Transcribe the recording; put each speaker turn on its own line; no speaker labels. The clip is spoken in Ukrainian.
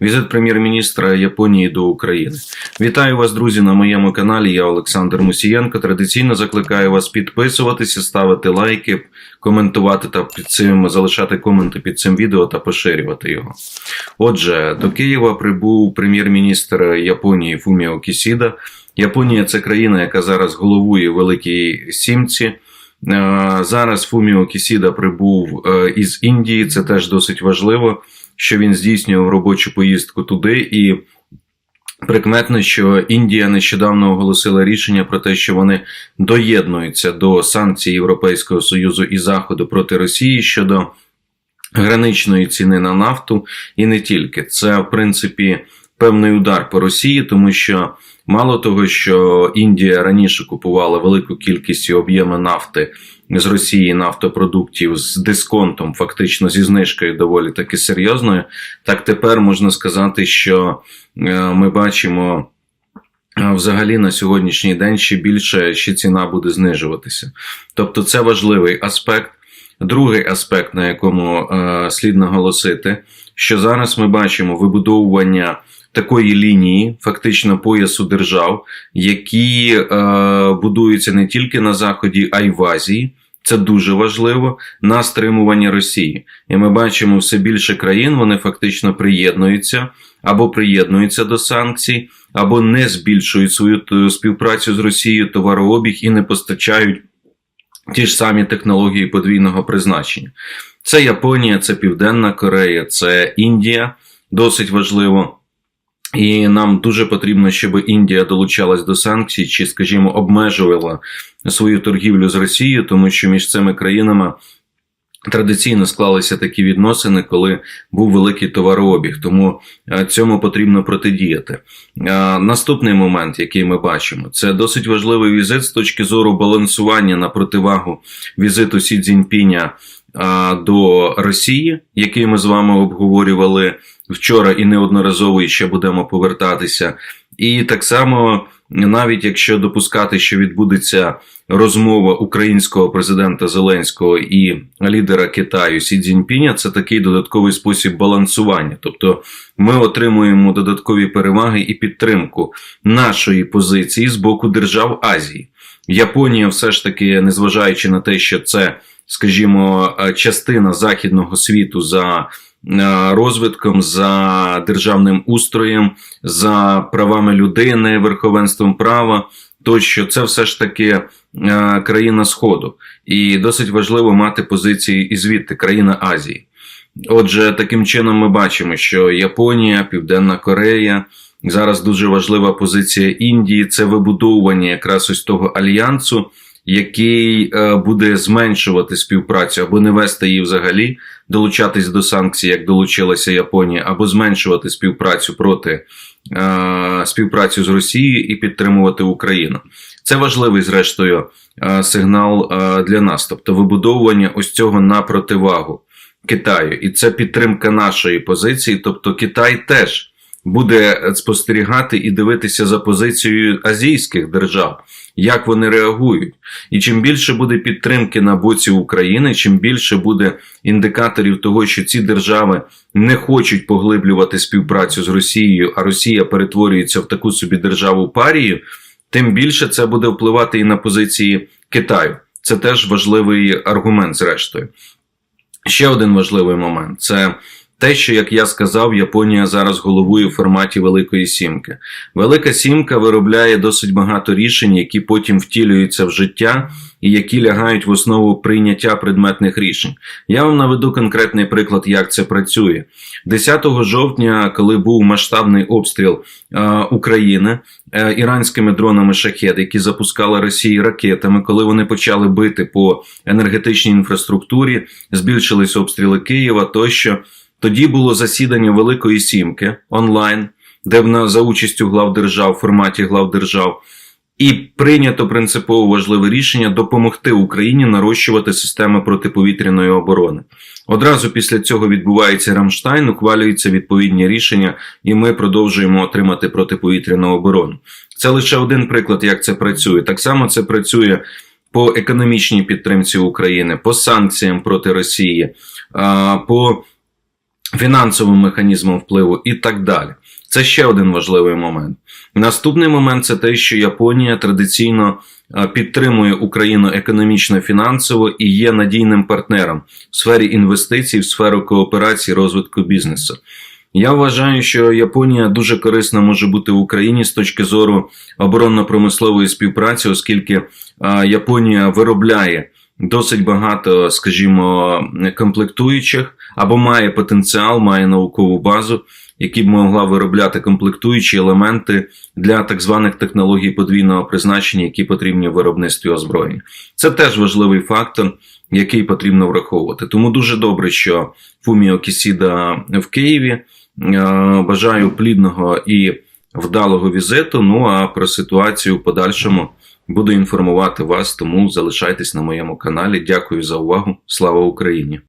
Візит прем'єр-міністра Японії до України. Вітаю вас, друзі, на моєму каналі. Я Олександр Мусієнко. Традиційно закликаю вас підписуватися, ставити лайки, коментувати та під цим залишати коменти під цим відео та поширювати його. Отже, до Києва прибув прем'єр-міністр Японії Фуміо Кісіда. Японія це країна, яка зараз головує Великій Сімці. Е, Зараз Фуміо Кісіда прибув е, із Індії. Це теж досить важливо, що він здійснював робочу поїздку туди. І прикметно, що Індія нещодавно оголосила рішення про те, що вони доєднуються до санкцій Європейського Союзу і Заходу проти Росії щодо граничної ціни на нафту, і не тільки. Це, в принципі, певний удар по Росії, тому що. Мало того, що Індія раніше купувала велику кількість і об'єми нафти з Росії нафтопродуктів з дисконтом, фактично зі знижкою доволі таки серйозною, так тепер можна сказати, що е, ми бачимо. е, Взагалі на сьогоднішній день ще більше ще ціна буде знижуватися. Тобто це важливий аспект. Другий аспект, на якому е, слід наголосити, що зараз ми бачимо вибудовування такої лінії, фактично поясу держав, які е, будуються не тільки на Заході, а й в Азії. Це дуже важливо на стримування Росії. І ми бачимо все більше країн, вони фактично приєднуються або приєднуються до санкцій, або не збільшують свою е, співпрацю з Росією, товарообіг і не постачають ті ж самі технології подвійного призначення. Це Японія, це Південна Корея, це Індія. Досить важливо. І нам дуже потрібно, щоб Індія долучалась до санкцій, чи, скажімо, обмежувала свою торгівлю з Росією, тому що між цими країнами традиційно склалися такі відносини, коли був великий товарообіг. Тому е, цьому потрібно протидіяти. Е, Наступний момент, який ми бачимо, це досить важливий візит з точки зору балансування на противагу візиту Сі Цзіньпіня до Росії, який ми з вами обговорювали вчора і неодноразово і ще будемо повертатися. І так само, навіть якщо допускати, що відбудеться розмова українського президента Зеленського і лідера Китаю Сі Цзіньпіня, це такий додатковий спосіб балансування. Тобто ми отримуємо додаткові переваги і підтримку нашої позиції з боку держав Азії. Японія, все ж таки, незважаючи на те, що це скажімо, е, частина західного світу за е, розвитком, за державним устроєм, за правами людини, верховенством права. Тощо це все ж таки е, країна Сходу, і досить важливо мати позиції і звідти країна Азії. Отже, таким чином ми бачимо, що Японія, Південна Корея, зараз дуже важлива позиція Індії це вибудовування якраз ось того альянсу, який е, буде зменшувати співпрацю або не вести її взагалі, долучатись до санкцій, як долучилася Японія, або зменшувати співпрацю проти е, співпрацю з Росією і підтримувати Україну. Це важливий, зрештою, е, сигнал для нас, тобто вибудовування ось цього на противагу Китаю, і це підтримка нашої позиції, тобто Китай теж. Буде спостерігати і дивитися за позицією азійських держав, як вони реагують. І чим більше буде підтримки на боці України, чим більше буде індикаторів того, що ці держави не хочуть поглиблювати співпрацю з Росією, а Росія перетворюється в таку собі державу парію, тим більше це буде впливати і на позиції Китаю. Це теж важливий аргумент, зрештою. Ще один важливий момент це. Те, що, як я сказав, Японія зараз головує в форматі Великої Сімки. Велика Сімка виробляє досить багато рішень, які потім втілюються в життя і які лягають в основу прийняття предметних рішень. Я вам наведу конкретний приклад, як це працює. 10 жовтня, коли був масштабний обстріл е, України е, іранськими дронами шахет, які запускала Росія ракетами, коли вони почали бити по енергетичній інфраструктурі, збільшились обстріли Києва тощо. Тоді було засідання Великої Сімки онлайн, де в за участю глав держав, в форматі глав держав, і прийнято принципово важливе рішення допомогти Україні нарощувати системи протиповітряної оборони. Одразу після цього відбувається Рамштайн, ухвалюються відповідні рішення, і ми продовжуємо отримати протиповітряну оборону. Це лише один приклад, як це працює. Так само це працює. По економічній підтримці України, по санкціям проти Росії, по фінансовим механізмом впливу і так далі. Це ще один важливий момент. Наступний момент це те, що Японія традиційно е, підтримує Україну економічно фінансово і є надійним партнером в сфері інвестицій, в сферу кооперації, розвитку бізнесу. Я вважаю, що Японія дуже корисна може бути в Україні з точки зору оборонно-промислової співпраці, оскільки е, Японія виробляє досить багато, скажімо, комплектуючих або має потенціал, має наукову базу, які б могла виробляти комплектуючі елементи для так званих технологій подвійного призначення, які потрібні в виробництві озброєння. Це теж важливий фактор, який потрібно враховувати. Тому дуже добре, що Фуміо Кісіда в Києві. Е, Бажаю плідного і вдалого візиту. Ну а про ситуацію в подальшому буду інформувати вас, тому залишайтесь на моєму каналі. Дякую за увагу. Слава Україні!